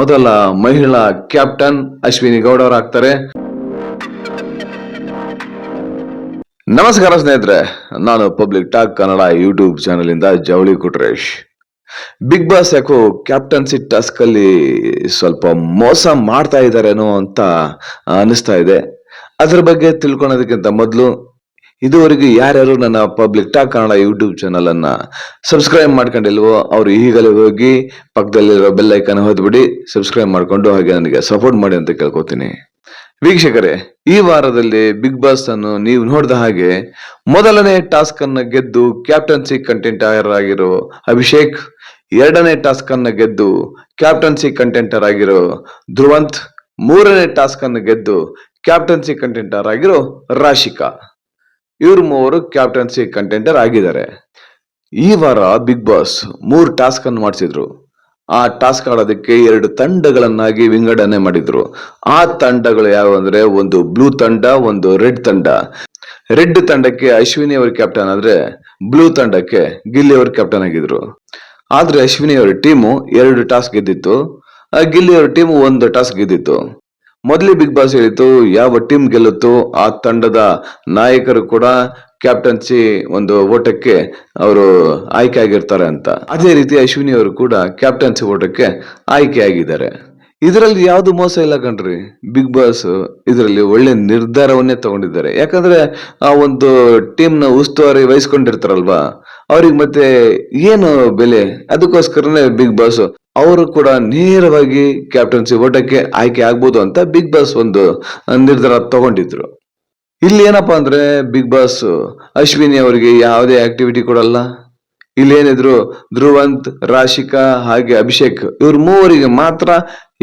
ಮೊದಲ ಮಹಿಳಾ ಕ್ಯಾಪ್ಟನ್ ಅಶ್ವಿನಿ ಗೌಡ ಅವರಾಗ್ತಾರೆ ನಮಸ್ಕಾರ ಸ್ನೇಹಿತರೆ, ನಾನು public talk Kannada YouTube channel ಇಂದ ಜವಳಿ ಕುಟ್ರೇಶ್. ಬಿಗ್ ಬಾಸ್ ಯಾಕೋ ಕ್ಯಾಪ್ಟನ್ಸಿ ಟಾಸ್ಕ್ ಅಲ್ಲಿ ಸ್ವಲ್ಪ ಮೋಸ ಮಾಡ್ತಾ ಇದ್ದಾರೇನೋ ಅಂತ ಅನಿಸ್ತಾ ಇದೆ. ಅದ್ರ ಬಗ್ಗೆ ತಿಳ್ಕೊಳೋದಕ್ಕಿಂತ ಮೊದಲು ಇದುವರೆಗೂ ಯಾರ್ಯಾರು ನನ್ನ public talk Kannada YouTube channel ಅನ್ನ ಸಬ್ಸ್ಕ್ರೈಬ್ ಮಾಡ್ಕೊಂಡಿಲ್ವೋ ಅವರು ಈಗಲೇ ಹೋಗಿ ಪಕ್ಕದಲ್ಲಿರೋ ಬೆಲ್ ಐಕನ್ ಹೊದ್ಬಿಡಿ ಸಬ್ಸ್ಕ್ರೈಬ್ ಮಾಡ್ಕೊಂಡು ಹಾಗೆ ನನಗೆ ಸಪೋರ್ಟ್ ಮಾಡಿ ಅಂತ ಕೇಳ್ಕೊತೀನಿ. ವೀಕ್ಷಕರೇ, ಈ ವಾರದಲ್ಲಿ ಬಿಗ್ ಬಾಸ್ ಅನ್ನು ನೀವು ನೋಡಿದ ಹಾಗೆ ಮೊದಲನೇ ಟಾಸ್ಕ್ ಅನ್ನ ಗೆದ್ದು ಕ್ಯಾಪ್ಟನ್ಸಿ ಕಂಟೆಂಟರ್ ಆಗಿರೋ ಅಭಿಷೇಕ್, ಎರಡನೇ ಟಾಸ್ಕ್ ಅನ್ನ ಗೆದ್ದು ಕ್ಯಾಪ್ಟನ್ಸಿ ಕಂಟೆಂಟರ್ ಆಗಿರೋ ಧ್ರುವಂತ್, ಮೂರನೇ ಟಾಸ್ಕ್ ಅನ್ನು ಗೆದ್ದು ಕ್ಯಾಪ್ಟನ್ಸಿ ಕಂಟೆಂಟರ್ ಆಗಿರೋ ರಾಶಿಕಾ. ಇವ್ರು ಮೂವರು ಕ್ಯಾಪ್ಟನ್ಸಿ ಕಂಟೆಂಟರ್ ಆಗಿದ್ದಾರೆ. ಈ ವಾರ ಬಿಗ್ ಬಾಸ್ ಮೂರು ಟಾಸ್ಕ್ ಅನ್ನು ಮಾಡಿಸಿದ್ರು. ಆ ಟಾಸ್ಕ್ ಆಡೋದಕ್ಕೆ ಎರಡು ತಂಡಗಳನ್ನಾಗಿ ವಿಂಗಡಣೆ ಮಾಡಿದ್ರು. ಆ ತಂಡಗಳು ಯಾವ ಅಂದ್ರೆ ಒಂದು ಬ್ಲೂ ತಂಡ, ಒಂದು ರೆಡ್ ತಂಡ. ರೆಡ್ ತಂಡಕ್ಕೆ ಅಶ್ವಿನಿ ಅವರು ಕ್ಯಾಪ್ಟನ್ ಆದ್ರೆ ಬ್ಲೂ ತಂಡಕ್ಕೆ ಗಿಲ್ಲಿ ಅವರು ಕ್ಯಾಪ್ಟನ್ ಆಗಿದ್ರು. ಆದ್ರೆ ಅಶ್ವಿನಿ ಅವರ ಟೀಮು ಎರಡು ಟಾಸ್ಕ್ ಗೆದ್ದಿತ್ತು. ಗಿಲ್ಲಿ ಅವರ ಟೀಮು ಒಂದು ಟಾಸ್ಕ್ ಗೆದ್ದಿತ್ತು. ಮೊದಲೇ ಬಿಗ್ ಬಾಸ್ ಹೇಳಿತ್ತು, ಯಾವ ಟೀಮ್ ಗೆಲ್ಲುತ್ತೋ ಆ ತಂಡದ ನಾಯಕರು ಕೂಡ ಕ್ಯಾಪ್ಟನ್ಸಿ ಒಂದು ಓಟಕ್ಕೆ ಅವರು ಆಯ್ಕೆ ಆಗಿರ್ತಾರೆ ಅಂತ. ಅದೇ ರೀತಿ ಅಶ್ವಿನಿ ಅವರು ಕೂಡ ಕ್ಯಾಪ್ಟನ್ಸಿ ಓಟಕ್ಕೆ ಆಯ್ಕೆ ಆಗಿದ್ದಾರೆ ಇದರಲ್ಲಿ ಯಾವುದು ಮೋಸ ಇಲ್ಲ ಕಣ್ರಿ? ಬಿಗ್ ಬಾಸ್ ಇದರಲ್ಲಿ ಒಳ್ಳೆ ನಿರ್ಧಾರವನ್ನೇ ತಗೊಂಡಿದ್ದಾರೆ. ಯಾಕಂದ್ರೆ ಆ ಒಂದು ಟೀಮ್ನ ಉಸ್ತುವಾರಿ ವಹಿಸ್ಕೊಂಡಿರ್ತಾರಲ್ವಾ? ಅವ್ರಿಗೆ ಮತ್ತೆ ಏನು ಬೆಲೆ? ಅದಕ್ಕೋಸ್ಕರನೇ ಬಿಗ್ ಬಾಸ್ ಅವರು ಕೂಡ ನೇರವಾಗಿ ಕ್ಯಾಪ್ಟನ್ಸಿ ಓಟಕ್ಕೆ ಆಯ್ಕೆ ಆಗ್ಬೋದು ಅಂತ ಬಿಗ್ ಬಾಸ್ ಒಂದು ನಿರ್ಧಾರ ತಗೊಂಡಿದ್ರು. ಇಲ್ಲಿ ಏನಪ್ಪಾ ಅಂದ್ರೆ ಬಿಗ್ ಬಾಸ್ ಅಶ್ವಿನಿ ಅವರಿಗೆ ಯಾವುದೇ ಆಕ್ಟಿವಿಟಿ ಕೊಡಲ್ಲ. ಇಲ್ಲಿ ಏನಿದ್ರು ಧ್ರುವಂತ್, ರಾಶಿಕಾ ಹಾಗೆ ಅಭಿಷೇಕ್ ಇವ್ರ ಮೂವರಿಗೆ ಮಾತ್ರ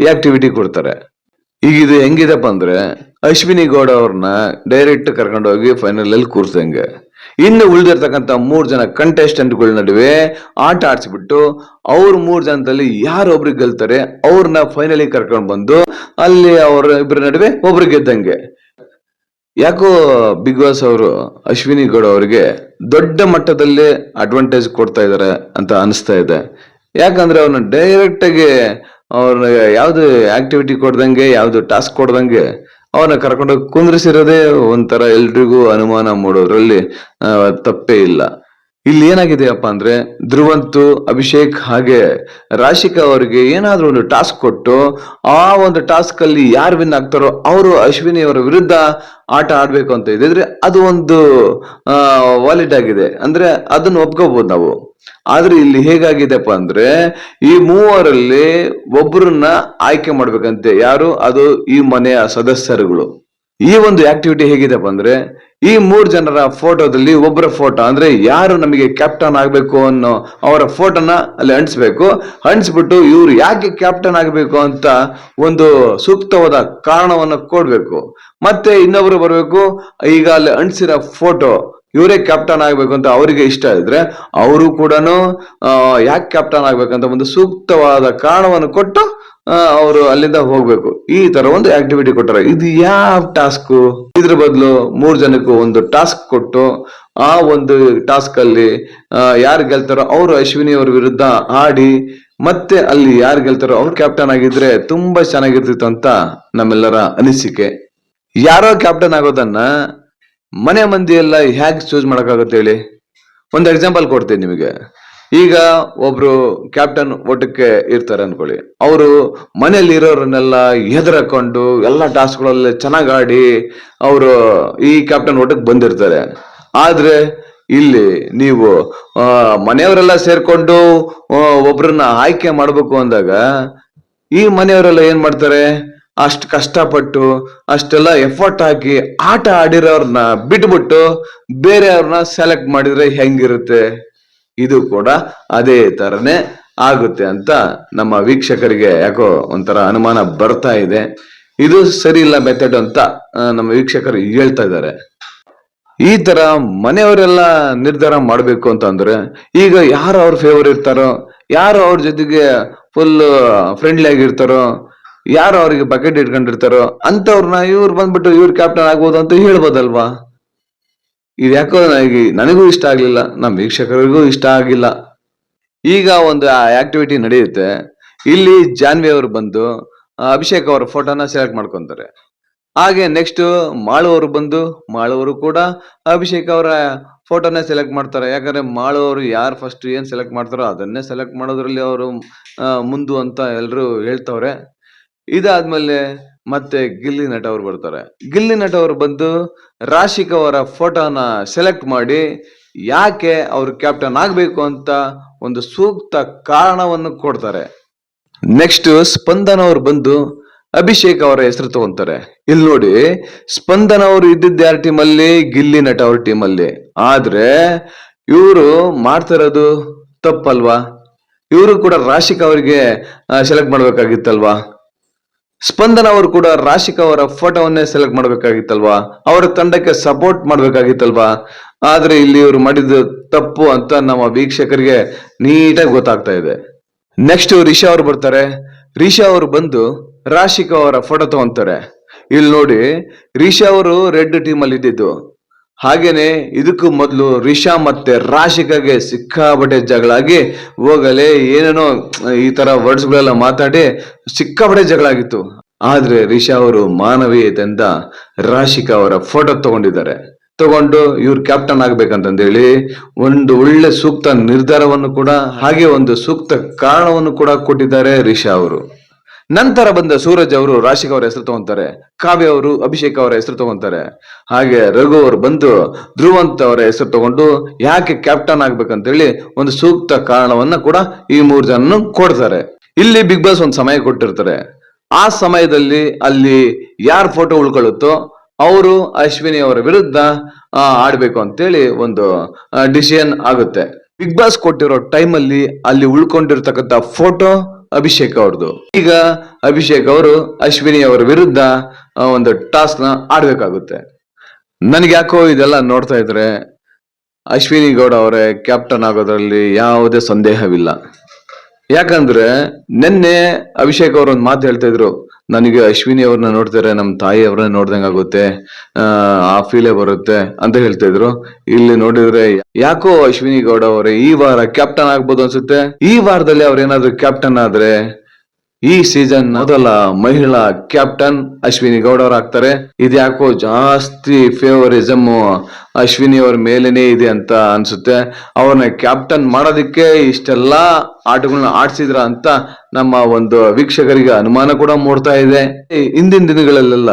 ಈ ಆಕ್ಟಿವಿಟಿ ಕೊಡ್ತಾರೆ. ಈಗ ಇದು ಹೆಂಗಿದೆಪ್ಪ ಅಂದ್ರೆ ಅಶ್ವಿನಿ ಗೌಡ ಅವ್ರನ್ನ ಡೈರೆಕ್ಟ್ ಕರ್ಕೊಂಡು ಹೋಗಿ ಫೈನಲ್ ಅಲ್ಲಿ ಕೂರ್ಸಂಗೆ ಇನ್ನು ಉಳಿದಿರ್ತಕ್ಕಂಥ ಮೂರು ಜನ ಕಂಟೆಸ್ಟೆಂಟ್ಗಳ ನಡುವೆ ಆಟ ಆಡ್ಸಿಬಿಟ್ಟು ಅವ್ರ ಮೂರು ಜನದಲ್ಲಿ ಯಾರು ಒಬ್ರಿಗೆ ಗೆಲ್ತಾರೆ ಅವ್ರನ್ನ ಫೈನಲಿ ಕರ್ಕೊಂಡು ಬಂದು ಅಲ್ಲಿ ಅವ್ರ ಇಬ್ಬರ ನಡುವೆ ಒಬ್ರು ಗೆದ್ದಂಗೆ. ಯಾಕೋ ಬಿಗ್ ಬಾಸ್ ಅವರು ಅಶ್ವಿನಿ ಗೌಡ ಅವರಿಗೆ ದೊಡ್ಡ ಮಟ್ಟದಲ್ಲಿ ಅಡ್ವಾಂಟೇಜ್ ಕೊಡ್ತಾ ಇದ್ದಾರೆ ಅಂತ ಅನಿಸ್ತಾ ಇದೆ. ಯಾಕಂದ್ರೆ ಅವ್ರನ್ನ ಡೈರೆಕ್ಟ್ ಅವ್ರನ್ನ ಯಾವ್ದು ಆಕ್ಟಿವಿಟಿ ಕೊಡ್ದಂಗೆ, ಯಾವ್ದು ಟಾಸ್ಕ್ ಕೊಡ್ದಂಗೆ ಅವ್ರನ್ನ ಕರ್ಕೊಂಡೋಗಿ ಕುಂದ್ರಿಸಿರೋದೇ ಒಂಥರ ಎಲ್ರಿಗೂ ಅನುಮಾನ ಮೂಡೋದ್ರಲ್ಲಿ ತಪ್ಪೇ ಇಲ್ಲ. ಇಲ್ಲಿ ಏನಾಗಿದೆಯಪ್ಪ ಅಂದ್ರೆ ಧ್ರುವಂತು, ಅಭಿಷೇಕ್ ಹಾಗೆ ರಾಶಿಕಾ ಅವರಿಗೆ ಏನಾದ್ರೂ ಒಂದು ಟಾಸ್ಕ್ ಕೊಟ್ಟು ಆ ಒಂದು ಟಾಸ್ಕ್ ಅಲ್ಲಿ ಯಾರು ವಿನ್ ಆಗ್ತಾರೋ ಅವರು ಅಶ್ವಿನಿ ಅವರ ವಿರುದ್ಧ ಆಟ ಆಡ್ಬೇಕು ಅಂತ ಇದ್ರೆ ಅದು ಒಂದು ವಾಲಿಡ್ ಆಗಿದೆ. ಅಂದ್ರೆ ಅದನ್ನ ಒಪ್ಕೋಬಹುದು ನಾವು. ಆದ್ರೆ ಇಲ್ಲಿ ಹೇಗಾಗಿದೆಪ್ಪ ಅಂದ್ರೆ ಈ ಮೂವರಲ್ಲಿ ಒಬ್ಬರನ್ನ ಆಯ್ಕೆ ಮಾಡ್ಬೇಕಂತೆ. ಯಾರು? ಅದು ಈ ಮನೆಯ ಸದಸ್ಯರುಗಳು. ಈ ಒಂದು ಆಕ್ಟಿವಿಟಿ ಹೇಗಿದೆಪ್ಪ ಅಂದ್ರೆ ಈ ಮೂರ್ ಜನರ ಫೋಟೋದಲ್ಲಿ ಒಬ್ಬರ ಫೋಟೋ, ಅಂದ್ರೆ ಯಾರು ನಮಗೆ ಕ್ಯಾಪ್ಟನ್ ಆಗಬೇಕು ಅನ್ನೋ ಅವರ ಫೋಟೋನ ಅಲ್ಲಿ ಅಂಟಿಸ್ಬೇಕು. ಅಂಟಿಸ್ಬಿಟ್ಟು ಇವ್ರು ಯಾಕೆ ಕ್ಯಾಪ್ಟನ್ ಆಗಬೇಕು ಅಂತ ಒಂದು ಸೂಕ್ತವಾದ ಕಾರಣವನ್ನು ಕೊಡ್ಬೇಕು. ಮತ್ತೆ ಇನ್ನೊಬ್ರು ಬರಬೇಕು, ಈಗ ಅಲ್ಲಿ ಅಂಟಿಸಿರೋ ಫೋಟೋ ಇವರೇ ಕ್ಯಾಪ್ಟನ್ ಆಗ್ಬೇಕು ಅಂತ ಅವರಿಗೆ ಇಷ್ಟ ಇದ್ರೆ ಅವರು ಕೂಡ ಯಾಕೆ ಕ್ಯಾಪ್ಟನ್ ಆಗ್ಬೇಕಂತ ಒಂದು ಸೂಕ್ತವಾದ ಕಾರಣವನ್ನು ಕೊಟ್ಟು ಅವರು ಅಲ್ಲಿಂದ ಹೋಗ್ಬೇಕು. ಈ ತರ ಒಂದು ಆಕ್ಟಿವಿಟಿ ಕೊಟ್ಟಾರೆ. ಇದು ಯಾವ ಟಾಸ್ಕ್ ಇದ್ರ ಬದಲು ಮೂರ್ ಜನಕ್ಕೂ ಒಂದು ಟಾಸ್ಕ್ ಕೊಟ್ಟು ಆ ಒಂದು ಟಾಸ್ಕ್ ಅಲ್ಲಿ ಯಾರು ಗೆಲ್ತಾರೋ ಅವರು ಅಶ್ವಿನಿ ಅವ್ರ ವಿರುದ್ಧ ಆಡಿ, ಮತ್ತೆ ಅಲ್ಲಿ ಯಾರು ಗೆಲ್ತಾರೋ ಅವ್ರು ಕ್ಯಾಪ್ಟನ್ ಆಗಿದ್ರೆ ತುಂಬಾ ಚೆನ್ನಾಗಿರ್ತಿತ್ತು ಅಂತ ನಮ್ಮೆಲ್ಲರ ಅನಿಸಿಕೆ. ಯಾರೋ ಕ್ಯಾಪ್ಟನ್ ಆಗೋದನ್ನ ಮನೆ ಮಂದಿ ಎಲ್ಲ ಹೇಗೆ ಚೂಸ್ ಮಾಡಕ್ಕಾಗುತ್ತೆ ಹೇಳಿ? ಒಂದು ಎಕ್ಸಾಂಪಲ್ ಕೊಡ್ತೀನಿ ನಿಮಗೆ. ಈಗ ಒಬ್ರು ಕ್ಯಾಪ್ಟನ್ ಓಟಕ್ಕೆ ಇರ್ತಾರೆ ಅನ್ಕೊಳ್ಳಿ. ಅವರು ಮನೇಲಿ ಇರೋರನ್ನೆಲ್ಲ ಹೆದರಕೊಂಡು ಎಲ್ಲ ಟಾಸ್ಕ್ಗಳಲ್ಲಿ ಚೆನ್ನಾಗಿ ಆಡಿ ಅವರು ಈ ಕ್ಯಾಪ್ಟನ್ ಓಟಕ್ಕೆ ಬಂದಿರ್ತಾರೆ. ಆದ್ರೆ ಇಲ್ಲಿ ನೀವು ಮನೆಯವರೆಲ್ಲ ಸೇರ್ಕೊಂಡು ಒಬ್ಬರನ್ನ ಆಯ್ಕೆ ಮಾಡಬೇಕು ಅಂದಾಗ ಈ ಮನೆಯವರೆಲ್ಲ ಏನ್ ಮಾಡ್ತಾರೆ? ಅಷ್ಟು ಕಷ್ಟಪಟ್ಟು, ಅಷ್ಟೆಲ್ಲ ಎಫರ್ಟ್ ಹಾಕಿ ಆಟ ಆಡಿರೋರ್ನ ಬಿಟ್ಬಿಟ್ಟು ಬೇರೆಯವ್ರನ್ನ ಸೆಲೆಕ್ಟ್ ಮಾಡಿದ್ರೆ ಹೆಂಗಿರುತ್ತೆ? ಇದು ಕೂಡ ಅದೇ ತರನೇ ಆಗುತ್ತೆ ಅಂತ ನಮ್ಮ ವೀಕ್ಷಕರಿಗೆ ಯಾಕೋ ಒಂಥರ ಅನುಮಾನ ಬರ್ತಾ ಇದೆ. ಇದು ಸರಿ ಇಲ್ಲ ಮೆಥಡ್ ಅಂತ ನಮ್ಮ ವೀಕ್ಷಕರು ಹೇಳ್ತಾ ಇದ್ದಾರೆ. ಈ ತರ ಮನೆಯವರೆಲ್ಲ ನಿರ್ಧಾರ ಮಾಡಬೇಕು ಅಂತ ಅಂದ್ರೆ, ಈಗ ಯಾರು ಅವ್ರ ಫೇವರ್ ಇರ್ತಾರೋ, ಯಾರು ಅವ್ರ ಜೊತೆಗೆ ಫುಲ್ ಫ್ರೆಂಡ್ಲಿ ಆಗಿರ್ತಾರೋ, ಯಾರು ಅವ್ರಿಗೆ ಬಕೆಟ್ ಇಟ್ಕೊಂಡಿರ್ತಾರೋ ಅಂತವ್ರನ್ನ ಇವ್ರು ಬಂದ್ಬಿಟ್ಟು ಇವ್ರು ಕ್ಯಾಪ್ಟನ್ ಆಗ್ಬೋದು ಅಂತ ಹೇಳ್ಬೋದಲ್ವಾ? ಇದು ನನಗೆ, ನನಗೂ ಇಷ್ಟ ಆಗಲಿಲ್ಲ, ನಮ್ಮ ವೀಕ್ಷಕರಿಗೂ ಇಷ್ಟ ಆಗಿಲ್ಲ. ಈಗ ಒಂದು ಆಕ್ಟಿವಿಟಿ ನಡೆಯುತ್ತೆ. ಇಲ್ಲಿ ಜಾನ್ವಿ ಅವರು ಬಂದು ಅಭಿಷೇಕ್ ಅವರ ಫೋಟೋನ ಸೆಲೆಕ್ಟ್ ಮಾಡ್ಕೊಂತಾರೆ. ಹಾಗೆ ನೆಕ್ಸ್ಟ್ ಮಾಳುವರು ಬಂದು ಮಾಳುವರು ಕೂಡ ಅಭಿಷೇಕ್ ಅವರ ಫೋಟೋನೇ ಸೆಲೆಕ್ಟ್ ಮಾಡ್ತಾರೆ. ಯಾಕಂದ್ರೆ ಮಾಳುವರು ಯಾರು ಫಸ್ಟ್ ಏನ್ ಸೆಲೆಕ್ಟ್ ಮಾಡ್ತಾರೋ ಅದನ್ನೇ ಸೆಲೆಕ್ಟ್ ಮಾಡೋದ್ರಲ್ಲಿ ಅವರು ಮುಂದು ಅಂತ ಎಲ್ಲರೂ ಹೇಳ್ತವ್ರೆ. ಇದಾದ್ಮೇಲೆ ಮತ್ತೆ ಗಿಲ್ಲಿ ನಟ ಅವರು ಬರ್ತಾರೆ. ಗಿಲ್ಲಿ ನಟ ಅವರು ಬಂದು ರಾಶಿಕ್ ಅವರ ಫೋಟೋನ ಸೆಲೆಕ್ಟ್ ಮಾಡಿ ಯಾಕೆ ಅವರು ಕ್ಯಾಪ್ಟನ್ ಆಗಬೇಕು ಅಂತ ಒಂದು ಸೂಕ್ತ ಕಾರಣವನ್ನು ಕೊಡ್ತಾರೆ. ನೆಕ್ಸ್ಟ್ ಸ್ಪಂದನ ಅವರು ಬಂದು ಅಭಿಷೇಕ್ ಅವರ ಹೆಸರು ತಗೊಂತಾರೆ. ಇಲ್ಲಿ ನೋಡಿ, ಸ್ಪಂದನ ಅವರು ಇದ್ದಿದ್ದು ಯಾರ ಟೀಮ್ ಅಲ್ಲಿ? ಗಿಲ್ಲಿ ನಟ ಅವ್ರ ಟೀಮ್ ಅಲ್ಲಿ. ಆದ್ರೆ ಇವರು ಮಾಡ್ತಿರೋದು ತಪ್ಪಲ್ವಾ? ಇವರು ಕೂಡ ರಾಶಿಕ್ ಅವರಿಗೆ ಸೆಲೆಕ್ಟ್ ಮಾಡ್ಬೇಕಾಗಿತ್ತಲ್ವಾ? ಸ್ಪಂದನ ಅವರು ಕೂಡ ರಾಶಿಕ್ ಅವರ ಫೋಟೋವನ್ನೇ ಸೆಲೆಕ್ಟ್ ಮಾಡಬೇಕಾಗಿತ್ತಲ್ವಾ? ಅವರ ತಂಡಕ್ಕೆ ಸಪೋರ್ಟ್ ಮಾಡಬೇಕಾಗಿತ್ತಲ್ವಾ? ಆದ್ರೆ ಇಲ್ಲಿ ಇವರು ಮಾಡಿದ್ದು ತಪ್ಪು ಅಂತ ನಮ್ಮ ವೀಕ್ಷಕರಿಗೆ ನೀಟಾಗಿ ಗೊತ್ತಾಗ್ತಾ ಇದೆ. ನೆಕ್ಸ್ಟ್ ರಿಷಾ ಅವರು ಬರ್ತಾರೆ. ರಿಷಾ ಅವರು ಬಂದು ರಾಶಿಕ್ ಅವರ ಫೋಟೋ ತಗೊಂತಾರೆ. ಇಲ್ಲಿ ನೋಡಿ, ರಿಷಾ ಅವರು ರೆಡ್ ಟೀಮ್ ಅಲ್ಲಿ ಇದ್ದಿದ್ದು ಹಾಗೇನೆ ಇದಕ್ಕೂ ಮೊದಲು ರಿಷಾ ಮತ್ತೆ ರಾಶಿಕಾಗೆ ಸಿಕ್ಕಾಪಟ್ಟೆ ಜಗಳಾಗಿ ಹೋಗಲೇ ಏನೇನೋ ಈ ತರ ವರ್ಡ್ಸ್ ಗಳೆಲ್ಲ ಮಾತಾಡಿ ಸಿಕ್ಕಾಪಟ್ಟೆ ಜಗಳಾಗಿತ್ತು. ಆದ್ರೆ ರಿಷಾ ಅವರು ಮಾನವೀಯತೆಯಿಂದ ರಾಶಿಕಾ ಅವರ ಫೋಟೋ ತಗೊಂಡಿದ್ದಾರೆ. ತಗೊಂಡು ಇವ್ರು ಕ್ಯಾಪ್ಟನ್ ಆಗ್ಬೇಕಂತಂದೇಳಿ ಒಂದು ಒಳ್ಳೆ ಸೂಕ್ತ ನಿರ್ಧಾರವನ್ನು ಕೂಡ ಹಾಗೆ ಒಂದು ಸೂಕ್ತ ಕಾರಣವನ್ನು ಕೂಡ ಕೊಟ್ಟಿದ್ದಾರೆ ರಿಷಾ ಅವರು. ನಂತರ ಬಂದ ಸೂರಜ್ ಅವರು ರಾಶಿಕ್ ಅವರ ಹೆಸರು ತಗೊಂತಾರೆ, ಕಾವ್ಯ ಅವರು ಅಭಿಷೇಕ್ ಅವರ ಹೆಸರು ತಗೊಂತಾರೆ. ಹಾಗೆ ರಘು ಅವರು ಬಂದು ಧ್ರುವಂತ್ ಅವರ ಹೆಸರು ತಗೊಂಡು ಯಾಕೆ ಕ್ಯಾಪ್ಟನ್ ಆಗ್ಬೇಕಂತ ಹೇಳಿ ಒಂದು ಸೂಕ್ತ ಕಾರಣವನ್ನ ಕೂಡ ಈ ಮೂರು ಜನನು ಕೊಡ್ತಾರೆ. ಇಲ್ಲಿ ಬಿಗ್ ಬಾಸ್ ಒಂದು ಸಮಯ ಕೊಟ್ಟಿರ್ತಾರೆ. ಆ ಸಮಯದಲ್ಲಿ ಅಲ್ಲಿ ಯಾರ ಫೋಟೋ ಉಳ್ಕೊಳ್ಳುತ್ತೋ ಅವರು ಅಶ್ವಿನಿ ಅವರ ವಿರುದ್ಧ ಆಡ್ಬೇಕು ಅಂತೇಳಿ ಒಂದು ಡಿಸಿಷನ್ ಆಗುತ್ತೆ. ಬಿಗ್ ಬಾಸ್ ಕೊಟ್ಟಿರೋ ಟೈಮ್ ಅಲ್ಲಿ ಅಲ್ಲಿ ಉಳ್ಕೊಂಡಿರ್ತಕ್ಕಂಥ ಫೋಟೋ ಅಭಿಷೇಕ್ ಅವ್ರದ್ದು. ಈಗ ಅಭಿಷೇಕ್ ಅವರು ಅಶ್ವಿನಿ ಅವರ ವಿರುದ್ಧ ಒಂದು ಟಾಸ್ಕ್ನ ಆಡ್ಬೇಕಾಗುತ್ತೆ. ನನ್ಗೆ ಯಾಕೋ ಇದೆಲ್ಲ ನೋಡ್ತಾ ಇದ್ರೆ, ಅಶ್ವಿನಿ ಗೌಡ ಅವರೇ ಕ್ಯಾಪ್ಟನ್ ಆಗೋದ್ರಲ್ಲಿ ಯಾವುದೇ ಸಂದೇಹವಿಲ್ಲ. ಯಾಕಂದ್ರೆ, ನಿನ್ನೆ ಅಭಿಷೇಕ್ ಅವರು ಒಂದು ಮಾತು ಹೇಳ್ತಾ ಇದ್ರು. ನನಗೆ ಅಶ್ವಿನಿ ಅವ್ರನ್ನ ನೋಡ್ತಾರೆ ನಮ್ಮ ತಾಯಿ ಅವ್ರನ್ನ ನೋಡ್ದಂಗ ಆಗುತ್ತೆ ಆ, ಫೀಲೇ ಬರುತ್ತೆ ಅಂತ ಹೇಳ್ತಾ ಇದ್ರು. ಇಲ್ಲಿ ನೋಡಿದ್ರೆ ಯಾಕೋ ಅಶ್ವಿನಿ ಗೌಡ ಅವರೇ ಈ ವಾರ ಕ್ಯಾಪ್ಟನ್ ಆಗ್ಬೋದು ಅನ್ಸುತ್ತೆ. ಈ ವಾರದಲ್ಲಿ ಅವ್ರೇನಾದ್ರೂ ಕ್ಯಾಪ್ಟನ್ ಆದ್ರೆ ಈ ಸೀಸನ್ ಮೊದಲ ಮಹಿಳಾ ಕ್ಯಾಪ್ಟನ್ ಅಶ್ವಿನಿ ಗೌಡ ಆಗ್ತಾರೆ ಇದ್ಯಾಕೋ ಜಾಸ್ತಿ ಫೇವರಿಸಮ್ ಅಶ್ವಿನಿ ಅವ್ರ ಮೇಲೇನೆ ಇದೆ ಅಂತ ಅನ್ಸುತ್ತೆ. ಅವ್ರನ್ನ ಕ್ಯಾಪ್ಟನ್ ಮಾಡೋದಕ್ಕೆ ಇಷ್ಟೆಲ್ಲಾ ಆಟಗಳನ್ನ ಆಡ್ಸಿದ್ರ ಅಂತ ನಮ್ಮ ಒಂದು ವೀಕ್ಷಕರಿಗೆ ಅನುಮಾನ ಕೂಡ ಮೂಡ್ತಾ ಇದೆ. ಇಂದಿನ ದಿನಗಳಲ್ಲೆಲ್ಲ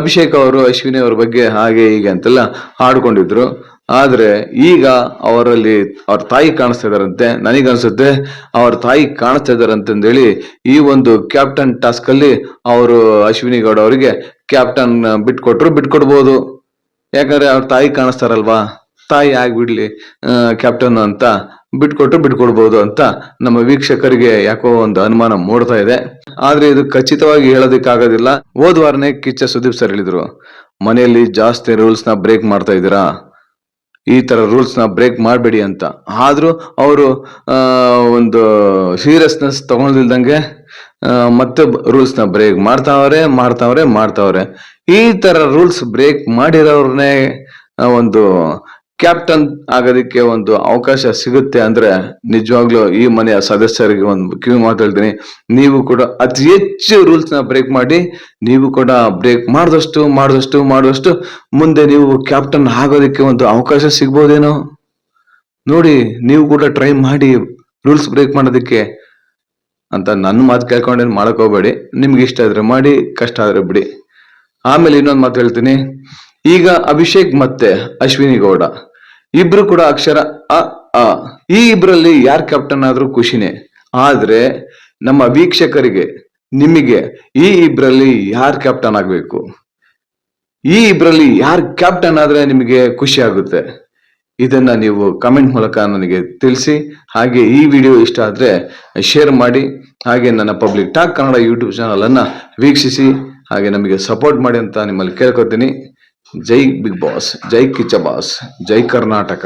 ಅಭಿಷೇಕ್ ಅವರು ಅಶ್ವಿನಿ ಅವ್ರ ಬಗ್ಗೆ ಹಾಗೆ ಹೀಗೆ ಅಂತೆಲ್ಲ ಹಾಡ್ಕೊಂಡಿದ್ರು. ಆದ್ರೆ ಈಗ ಅವರಲ್ಲಿ ಅವ್ರ ತಾಯಿ ಕಾಣಿಸ್ತಾ ಇದಾರಂತೆ ನನಗನ್ಸುತ್ತೆ ಅವ್ರ ತಾಯಿ ಕಾಣಿಸ್ತಾ ಇದಾರಂತಂದೇಳಿ ಈ ಒಂದು ಕ್ಯಾಪ್ಟನ್ ಟಾಸ್ಕ್ ಅಲ್ಲಿ ಅವರು ಅಶ್ವಿನಿ ಗೌಡ ಅವರಿಗೆ ಕ್ಯಾಪ್ಟನ್ ಬಿಟ್ಕೊಟ್ರು ಬಿಟ್ಕೊಡ್ಬೋದು. ಯಾಕಂದ್ರೆ ಅವ್ರ ತಾಯಿ ಕಾಣಿಸ್ತಾರಲ್ವಾ? ತಾಯಿ ಆಗ್ಬಿಡ್ಲಿ ಕ್ಯಾಪ್ಟನ್ ಅಂತ ಬಿಟ್ಕೊಟ್ರು ಬಿಟ್ಕೊಡ್ಬೋದು ಅಂತ ನಮ್ಮ ವೀಕ್ಷಕರಿಗೆ ಯಾಕೋ ಒಂದು ಅನುಮಾನ ಮೂಡ್ತಾ ಇದೆ. ಆದ್ರೆ ಇದು ಖಚಿತವಾಗಿ ಹೇಳೋದಕ್ಕಾಗೋದಿಲ್ಲ. ಹೋದ್ವಾರನೇ ಕಿಚ್ಚ ಸುದೀಪ್ ಸರ್ ಹೇಳಿದ್ರು, ಮನೆಯಲ್ಲಿ ಜಾಸ್ತಿ ರೂಲ್ಸ್ನ ಬ್ರೇಕ್ ಮಾಡ್ತಾ ಇದ್ದೀರಾ? ಈ ತರ ರೂಲ್ಸ್ನ ಬ್ರೇಕ್ ಮಾಡಬೇಡಿ ಅಂತ. ಆದ್ರೂ ಅವರು ಒಂದು ಸೀರಿಯಸ್ನೆಸ್ ತಗೊಳ್ದಿಲ್ದಂಗೆ ಆ, ಮತ್ತೆ ರೂಲ್ಸ್ನ ಬ್ರೇಕ್ ಮಾಡ್ತಾವ್ರೆ ಮಾಡ್ತಾವ್ರೆ ಮಾಡ್ತಾವ್ರೆ. ಈ ತರ ರೂಲ್ಸ್ ಬ್ರೇಕ್ ಮಾಡಿರೋರ್ನೇ ಒಂದು ಕ್ಯಾಪ್ಟನ್ ಆಗೋದಕ್ಕೆ ಒಂದು ಅವಕಾಶ ಸಿಗುತ್ತೆ ಅಂದ್ರೆ ನಿಜವಾಗ್ಲೂ ಈ ಮನೆಯ ಸದಸ್ಯರಿಗೆ ಒಂದು ಕಿವಿ ಮಾತು ಹೇಳ್ತೀನಿ. ನೀವು ಕೂಡ ಅತಿ ಹೆಚ್ಚು ರೂಲ್ಸ್ನ ಬ್ರೇಕ್ ಮಾಡಿ, ನೀವು ಕೂಡ ಬ್ರೇಕ್ ಮಾಡಿದಷ್ಟು ಮಾಡಿದಷ್ಟು ಮಾಡಿದಷ್ಟು ಮುಂದೆ ನೀವು ಕ್ಯಾಪ್ಟನ್ ಆಗೋದಕ್ಕೆ ಒಂದು ಅವಕಾಶ ಸಿಗ್ಬೋದೇನೋ? ನೋಡಿ, ನೀವು ಕೂಡ ಟ್ರೈ ಮಾಡಿ ರೂಲ್ಸ್ ಬ್ರೇಕ್ ಮಾಡೋದಕ್ಕೆ ಅಂತ ನನ್ನ ಮಾತು ಕೇಳ್ಕೊಂಡೇನು ಮಾಡಕ್ ಹೋಗ್ಬೇಡಿ. ನಿಮ್ಗೆ ಇಷ್ಟ ಆದ್ರೆ ಮಾಡಿ, ಕಷ್ಟ ಆದ್ರೆ ಬಿಡಿ. ಆಮೇಲೆ ಇನ್ನೊಂದು ಮಾತು ಹೇಳ್ತೀನಿ. ಈಗ ಅಭಿಷೇಕ್ ಮತ್ತೆ ಅಶ್ವಿನಿ ಗೌಡ. ಇಬ್ರು ಕೂಡ ಅಕ್ಷರ ಅ ಅ. ಈ ಇಬ್ರಲ್ಲಿ ಯಾರ್ ಕ್ಯಾಪ್ಟನ್ ಆದ್ರೂ ಖುಷಿನೇ. ಆದ್ರೆ ನಮ್ಮ ವೀಕ್ಷಕರಿಗೆ, ನಿಮಗೆ ಈ ಇಬ್ರಲ್ಲಿ ಯಾರ್ ಕ್ಯಾಪ್ಟನ್ ಆಗ್ಬೇಕು? ಈ ಇಬ್ರಲ್ಲಿ ಯಾರ್ ಕ್ಯಾಪ್ಟನ್ ಆದ್ರೆ ನಿಮಗೆ ಖುಷಿ ಆಗುತ್ತೆ? ಇದನ್ನ ನೀವು ಕಮೆಂಟ್ ಮೂಲಕ ನನಗೆ ತಿಳಿಸಿ. ಹಾಗೆ ಈ ವಿಡಿಯೋ ಇಷ್ಟ ಆದ್ರೆ ಶೇರ್ ಮಾಡಿ. ಹಾಗೆ ನನ್ನ public talk Kannada YouTube channel ಅನ್ನ ವೀಕ್ಷಿಸಿ. ಹಾಗೆ ನಮಗೆ ಸಪೋರ್ಟ್ ಮಾಡಿ ಅಂತ ನಿಮ್ಮಲ್ಲಿ ಕೇಳ್ಕೊತೀನಿ. ಜೈ ಬಿಗ್ ಬಾಸ್ ಜೈ ಕಿಚ್ಚ ಬಾಸ್ ಜೈ ಕರ್ನಾಟಕ